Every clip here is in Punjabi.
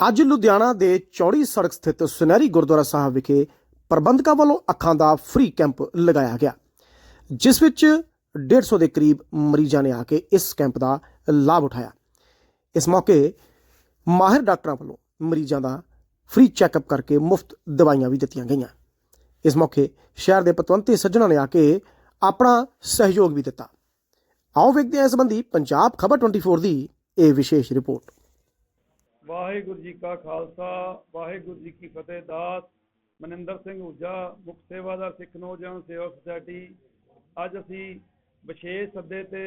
ਅੱਜ ਲੁਧਿਆਣਾ ਦੇ ਚੌੜੀ ਸੜਕ ਸਥਿਤ ਸੁਨਹਿਰੀ ਗੁਰਦੁਆਰਾ ਸਾਹਿਬ ਵਿਖੇ ਪ੍ਰਬੰਧਕਾਂ ਵੱਲੋਂ ਅੱਖਾਂ ਦਾ ਫ੍ਰੀ ਕੈਂਪ ਲਗਾਇਆ ਗਿਆ, ਜਿਸ ਵਿੱਚ 150 ਦੇ ਕਰੀਬ ਮਰੀਜ਼ਾਂ ਨੇ ਆ ਕੇ ਇਸ ਕੈਂਪ ਦਾ ਲਾਭ ਉਠਾਇਆ। ਇਸ ਮੌਕੇ ਮਾਹਿਰ ਡਾਕਟਰਾਂ ਵੱਲੋਂ ਮਰੀਜ਼ਾਂ ਦਾ ਫ੍ਰੀ ਚੈੱਕਅਪ ਕਰਕੇ ਮੁਫਤ ਦਵਾਈਆਂ ਵੀ ਦਿੱਤੀਆਂ ਗਈਆਂ। ਇਸ ਮੌਕੇ ਸ਼ਹਿਰ ਦੇ ਪਤਵੰਤੇ ਸੱਜਣਾਂ ਨੇ ਆ ਕੇ ਆਪਣਾ ਸਹਿਯੋਗ ਵੀ ਦਿੱਤਾ। ਆਓ ਵੇਖਦੇ ਹਾਂ ਇਸ ਸੰਬੰਧੀ ਪੰਜਾਬ ਖਬਰ 24 ਦੀ ਇਹ ਵਿਸ਼ੇਸ਼ ਰਿਪੋਰਟ। ਵਾਹਿਗੁਰੂ ਜੀ ਕਾ ਖਾਲਸਾ, ਵਾਹਿਗੁਰੂ ਜੀ ਕੀ ਫਤਿਹ ਦਾਸ ਮਨਿੰਦਰ ਸਿੰਘ ਹੁਜਾ ਮੁੱਖ ਸੇਵਾਦਾਰ ਸਿੱਖ ਨੌਜਵਾਨ ਸੇਵਾ ਸੁਸਾਇਟੀ। ਅੱਜ ਅਸੀਂ ਵਿਸ਼ੇਸ਼ ਸੱਦੇ ਤੇ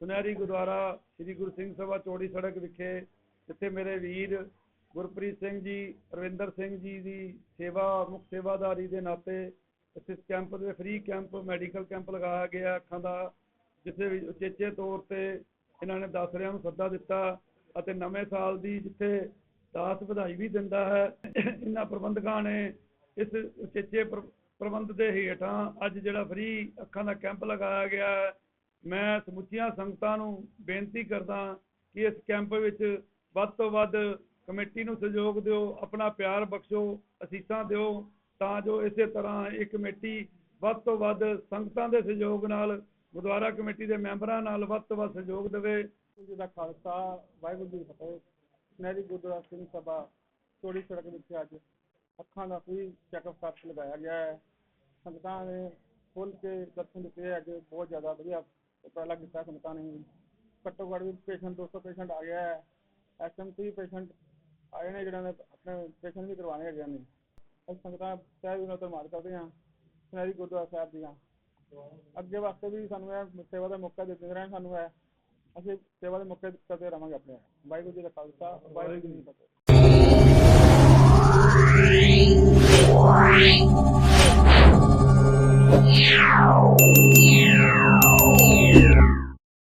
ਸੁਨਹਿਰੀ ਗੁਰਦੁਆਰਾ ਸ੍ਰੀ ਗੁਰੂ ਸਿੰਘ ਸਭਾ ਚੌੜੀ ਸੜਕ ਵਿਖੇ, ਜਿੱਥੇ ਮੇਰੇ ਵੀਰ ਗੁਰਪ੍ਰੀਤ ਸਿੰਘ ਜੀ, ਰਵਿੰਦਰ ਸਿੰਘ ਜੀ ਦੀ ਸੇਵਾ, ਮੁੱਖ ਸੇਵਾਦਾਰੀ ਦੇ ਨਾਤੇ ਇਸ ਕੈਂਪ ਦੇ ਫ੍ਰੀ ਕੈਂਪ, ਮੈਡੀਕਲ ਕੈਂਪ ਲਗਾਇਆ ਗਿਆ ਅੱਖਾਂ ਦਾ, ਜਿੱਥੇ ਉਚੇਚੇ ਤੌਰ ਤੇ ਇਹਨਾਂ ਨੇ ਦਸਰਿਆਂ ਨੂੰ ਸੱਦਾ ਦਿੱਤਾ। ਅਤੇ ਨਵੇਂ ਸਾਲ ਦੀ ਜਿੱਥੇ ਦਾਸ ਵਧਾਈ ਵੀ ਦਿੰਦਾ ਹੈ, ਇਹਨਾਂ ਪ੍ਰਬੰਧਕਾਂ ਨੇ ਇਸ ਉਚੇਚੇ ਪ੍ਰ- ਪ੍ਰਬੰਧ ਦੇ ਹੇਠਾਂ ਅੱਜ ਜਿਹੜਾ ਫ੍ਰੀ ਅੱਖਾਂ ਦਾ ਕੈਂਪ ਲਗਾਇਆ ਗਿਆ ਹੈ, ਮੈਂ ਸਮੁੱਚੀਆਂ ਸੰਗਤਾਂ ਨੂੰ ਬੇਨਤੀ ਕਰਦਾ ਕਿ ਇਸ ਕੈਂਪ ਵਿੱਚ ਵੱਧ ਤੋਂ ਵੱਧ ਕਮੇਟੀ ਨੂੰ ਸਹਿਯੋਗ ਦਿਓ, ਆਪਣਾ ਪਿਆਰ ਬਖਸ਼ੋ, ਅਸੀਸਾਂ ਦਿਓ, ਤਾਂ ਜੋ ਇਸੇ ਤਰ੍ਹਾਂ ਇਹ ਕਮੇਟੀ ਵੱਧ ਤੋਂ ਵੱਧ ਸੰਗਤਾਂ ਦੇ ਸਹਿਯੋਗ ਨਾਲ ਗੁਰਦੁਆਰਾ ਕਮੇਟੀ ਦੇ ਮੈਂਬਰਾਂ ਨਾਲ ਵੱਧ ਤੋਂ ਵੱਧ ਸਹਿਯੋਗ ਦੇਵੇ ਜੀ ਦਾ ਖਾਲਸਾ, ਵਾਹਿਗੁਰੂ ਜੀ ਦੀ ਫਤਿਹ। ਨਹਿਰੀ ਗੁਰਦੁਆਰਾ ਸਿੰਘ ਸਭਾ, ਚੌੜੀ ਸੜਕ ਵਿੱਚ ਅੱਜ ਅੱਖਾਂ ਦਾ ਫ੍ਰੀ ਚੈੱਕਅਪ ਕੈਂਪ ਲਗਾਇਆ ਗਿਆ ਹੈ। ਸੰਗਤਾਂ ਨੇ ਖੁੱਲ ਕੇ ਦਰਸ਼ਨ ਦਿੱਤੇ ਅੱਜ ਬਹੁਤ ਜ਼ਿਆਦਾ ਵਧੀਆ ਉਪਰਾਲਾ ਕੀਤਾ ਸੰਗਤਾਂ ਨੇ। ਘੱਟੋ ਘੱਟ ਵੀ ਪੇਸ਼ੈਂਟ 200 ਪੇਸ਼ੈਂਟ ਆ ਗਿਆ ਹੈ। ਐਸਐਮਸੀ ਪੇਸ਼ੈਂਟ ਆਏ ਨੇ ਜਿਹੜਾ ਆਪਣੇ ਪੇਸ਼ੈਂਟ ਵੀ ਕਰਵਾਉਣੇ ਹੈਗੇ ਨੇ। ਅਸੀਂ ਸੰਗਤਾਂ ਸਾਹਿਬ ਉਹਨਾਂ ਤੋਂ ਮਾਰ ਕਰਦੇ ਹਾਂ ਨਹਿਰੀ ਗੁਰਦੁਆਰਾ ਸਾਹਿਬ ਦੀਆਂ। ਅੱਗੇ ਵਾਸਤੇ ਵੀ ਸਾਨੂੰ ਇਹ ਸੇਵਾ ਦਾ ਮੌਕਾ ਦੇ ਦਿੰਦੇ ਰਹਿਣ ਸਾਨੂੰ ਹੈ ਅਸੀਂ ਸੇਵਾ ਦੇ ਮੌਕੇ ਕਰਦੇ ਰਵਾਂਗੇ ਆਪਣੇ ਵਾਹਿਗੁਰੂ ਜੀ ਦਾ ਖਾਲਸਾ, ਵਾਹਿਗੁਰੂ ਜੀ ਦੀ ਫਤਿਹ।